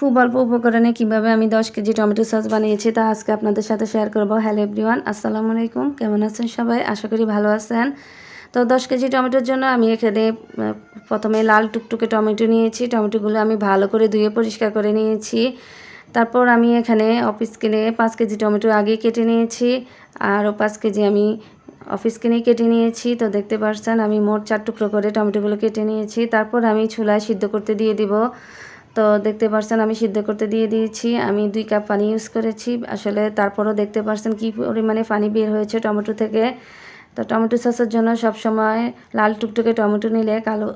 খুব অল্প উপকরণে কীভাবে আমি দশ কেজি টমেটো সস বানিয়েছি তা আজকে আপনাদের সাথে শেয়ার করব। হ্যালো এভরিওয়ান আসসালামু আলাইকুম। কেমন আছেন সবাই? আশা করি ভালো আছেন। তো দশ কেজি টমেটোর জন্য আমি এখানে প্রথমে লাল টুকটুকে টমেটো নিয়েছি। টমেটোগুলো আমি ভালো করে ধুয়ে পরিষ্কার করে নিয়েছি। তারপর আমি এখানে অফিস কিনে পাঁচ কেজি টমেটো আগে কেটে নিয়েছি। আরও পাঁচ কেজি আমি অফিস কিনে কেটে নিয়েছি। তো দেখতে পাচ্ছেন আমি মোট চার টুকরো করে টমেটোগুলো কেটে নিয়েছি। তারপর আমি চুলায় সিদ্ধ করতে দিয়ে দিব। তো দেখতে পারছেন আমি সিদ্ধ করতে দিয়ে দিয়েছি। আমি দুই কাপ পানি ইউজ করেছি। আসলে তারপরও দেখতে পারছেন কী পরিমাণে পানি বের হয়েছে টমেটো থেকে। তো টমেটো সসের জন্য সবসময় লাল টুকটুকে টমেটো নিলে কালো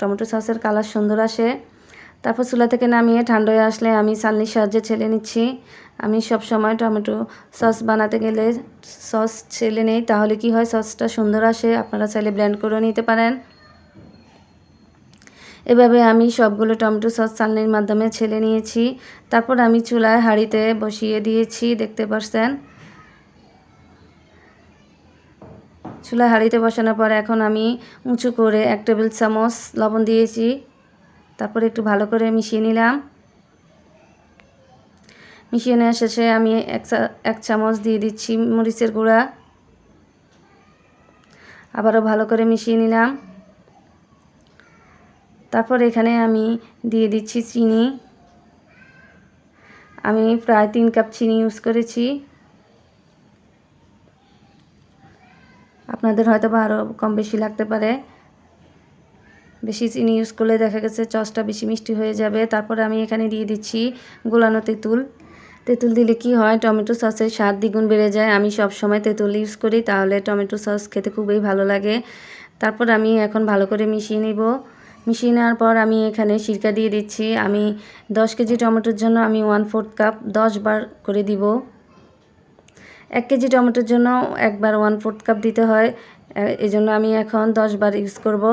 টমেটো সসের কালার সুন্দর আসে। তারপর চুলা থেকে নামিয়ে ঠান্ডা হয়ে আসলে আমি চালনির সাহায্যে ছেলে নিচ্ছি। আমি সব সময় টমেটো সস বানাতে গেলে সস ছেলে নেই, তাহলে কি হয়? সসটা সুন্দর আসে। আপনারা চাইলে ব্লেন্ড করে নিতে পারেন। এভাবে আমি সবগুলো টমেটো সস চালনির মাধ্যমে ছেলে নিয়েছি। তারপর আমি চুলায় হাঁড়িতে বসিয়ে দিয়েছি, দেখতে পাচ্ছেন চুলায় হাঁড়িতে বসানোর পর এখন আমি উঁচু করে এক টেবিল চামচ লবণ দিয়েছি। তারপর একটু ভালো করে মিশিয়ে নিলাম। মিশিয়ে নেওয়া শেষে আমি এক চামচ দিয়ে দিচ্ছি মরিচের গুঁড়া। আবারও ভালো করে মিশিয়ে নিলাম। তারপর এখানে আমি দিয়ে দিচ্ছি চিনি। আমি প্রায় তিন কাপ চিনি ইউজ করেছি। আপনাদের হয়তো বা আরও কম বেশি লাগতে পারে। বেশি চিনি ইউজ করলে দেখা গেছে চসটা বেশি মিষ্টি হয়ে যাবে। তারপরে আমি এখানে দিয়ে দিচ্ছি গোলানো তেঁতুল। তেঁতুল দিলে কি হয়, টমেটো সসের স্বাদ দ্বিগুণ বেড়ে যায়। আমি সব সময় তেঁতুল ইউজ করি, তাহলে টমেটো সস খেতে খুবই ভালো লাগে। তারপর আমি এখন ভালো করে মিশিয়ে নিব। মিশিয়ে নেওয়ার পর আমি এখানে সিরকা দিয়ে দিচ্ছি। আমি দশ কেজি টমেটোর জন্য আমি ওয়ান ফোর্থ কাপ দশ বার করে দিব। এক কেজি টমেটোর জন্য একবার ওয়ান ফোর্থ কাপ দিতে হয়। এই জন্য আমি এখন দশ বার ইউজ করব।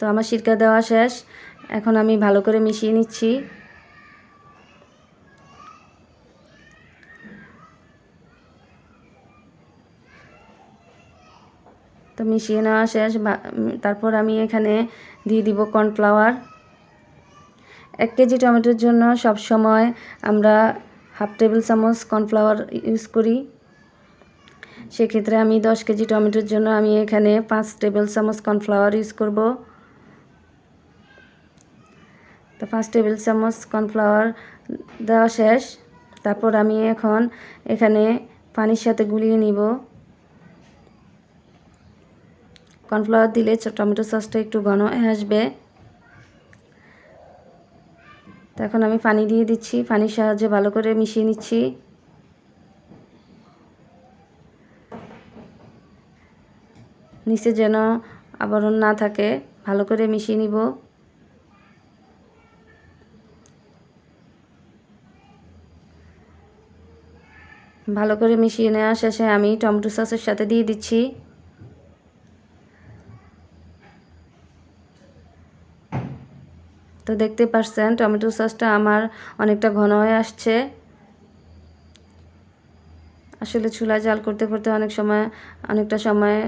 তো আমার সিরকা দেওয়া শেষ। এখন আমি ভালো করে মিশিয়ে নিচ্ছি। তো মিশিয়ে নেওয়া শেষ তারপর আমি এখানে দিয়ে দিব কর্নফ্লাওয়ার। এক কেজি টমেটোর জন্য সব সময় আমরা হাফ টেবিল চামচ কর্নফ্লাওয়ার ইউজ করি। সেক্ষেত্রে আমি দশ কেজি টমেটোর জন্য আমি এখানে পাঁচ টেবিল চামচ কর্নফ্লাওয়ার ইউজ করব। তো পাঁচ টেবিল চামচ কর্নফ্লাওয়ার দেওয়া শেষ। তারপর আমি এখন এখানে পানির সাথে গুলিয়ে নিব। কর্নফ্লাওয়ার দিলে টমেটো সসটা একটু ঘন হয়ে আসবে। এখন আমি পানি দিয়ে দিচ্ছি, পানির সাহায্যে ভালো করে মিশিয়ে নিচ্ছি। নিচে যেন আবরণ না থাকে, ভালো করে মিশিয়ে নিব। ভালো করে মিশিয়ে নেওয়া শেষে আমি টমেটো সসের সাথে দিয়ে দিচ্ছি। তো দেখতে পাচ্ছেন টমেটো সসটা আমার অনেকটা ঘন হয়ে আসছে। আসলে চুলা জাল করতে করতে অনেক সময়, অনেকটা সময়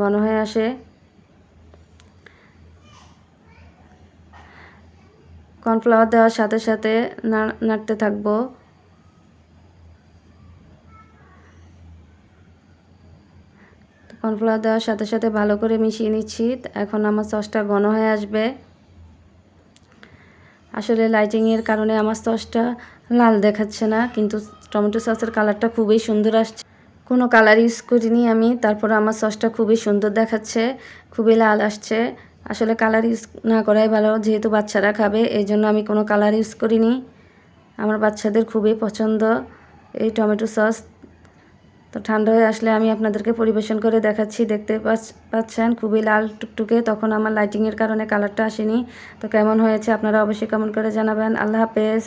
ঘন হয়ে আসে। কর্নফ্লাওয়ার দেওয়ার সাথে সাথে নাড়তে থাকব। কর্নফ্লাওয়ার দেওয়ার সাথে সাথে ভালো করে মিশিয়ে নিচ্ছি। এখন আমার সসটা ঘন হয়ে আসবে। আসলে লাইটিংয়ের কারণে আমার সসটা লাল দেখাচ্ছে না, কিন্তু টমেটো সসের কালারটা খুবই সুন্দর আসছে। কোনো কালার ইউজ করিনি আমি তারপর আমার সসটা খুবই সুন্দর দেখাচ্ছে, খুবই লাল আসছে। আসলে কালার ইউজ না করাই ভালো, যেহেতু বাচ্চারা খাবে, এই জন্য আমি কোনো কালার ইউজ করিনি। আমার বাচ্চাদের খুবই পছন্দ এই টমেটো সস তো ঠান্ডা হয়ে আসলে আমি আপনাদেরকে পরিবেশন করে দেখাচ্ছি, দেখতে পাচ্ছেন? খুবই লাল টুকটুকে। তখন আমার লাইটিংয়ের কারণে কালারটা আসেনি। তো কেমন হয়েছে আপনারা অবশ্যই কেমন করে জানাবেন। আল্লাহ হাফেজ।